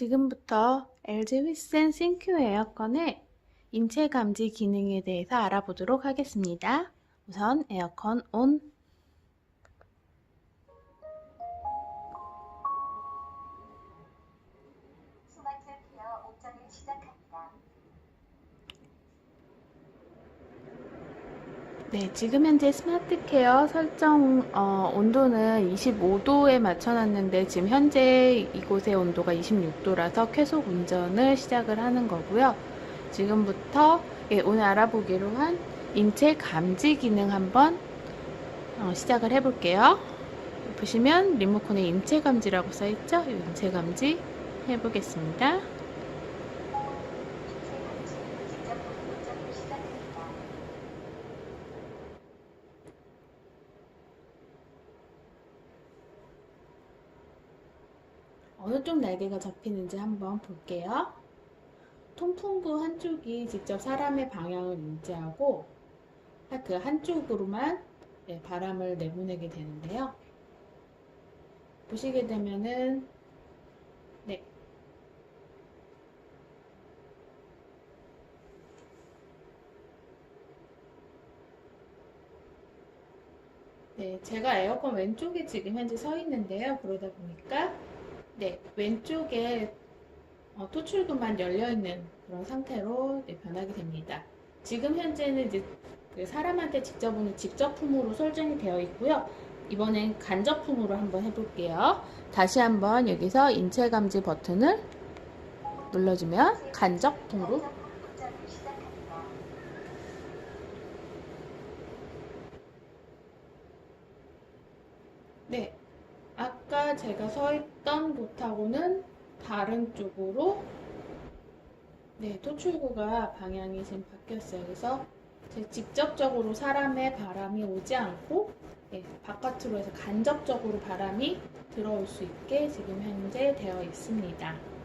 지금부터 LG 휘센 싱큐 에어컨의 인체 감지 기능에 대해서 알아보도록 하겠습니다. 우선 에어컨 온. 네, 지금 현재 스마트 케어 설정 어, 온도는 25도에 맞춰놨는데 지금 현재 이곳의 온도가 26도라서 쾌속 운전을 시작을 하는 거고요. 지금부터 예, 오늘 알아보기로 한 인체 감지 기능 한번 어, 시작을 해볼게요. 보시면 리모컨에 인체 감지라고 써있죠? 이 인체 감지 해보겠습니다. 인체 감지 직접 옵션을 시작합니다. 어느 쪽 날개가 잡히는지 한번 볼게요. 통풍부 한쪽이 직접 사람의 방향을 인지하고 그 한쪽으로만 네, 바람을 내보내게 되는데요. 보시게 되면은 네. 네, 제가 에어컨 왼쪽에 지금 현재 서 있는데요. 그러다 보니까 네, 왼쪽에 어, 토출구만 열려 있는 그런 상태로 네, 변하게 됩니다. 지금 현재는 이제 그 사람한테 직접 오는 직접품으로 설정이 되어 있고요. 이번엔 간접품으로 한번 해볼게요. 다시 한번 여기서 인체 감지 버튼을 눌러주면 간접품으로. 네, 아까 제가 서 있던 곳하고는 다른 쪽으로 네, 토출구가 방향이 지금 바뀌었어요. 그래서 제 직접적으로 사람의 바람이 오지 않고 네, 바깥으로 해서 간접적으로 바람이 들어올 수 있게 지금 현재 되어 있습니다.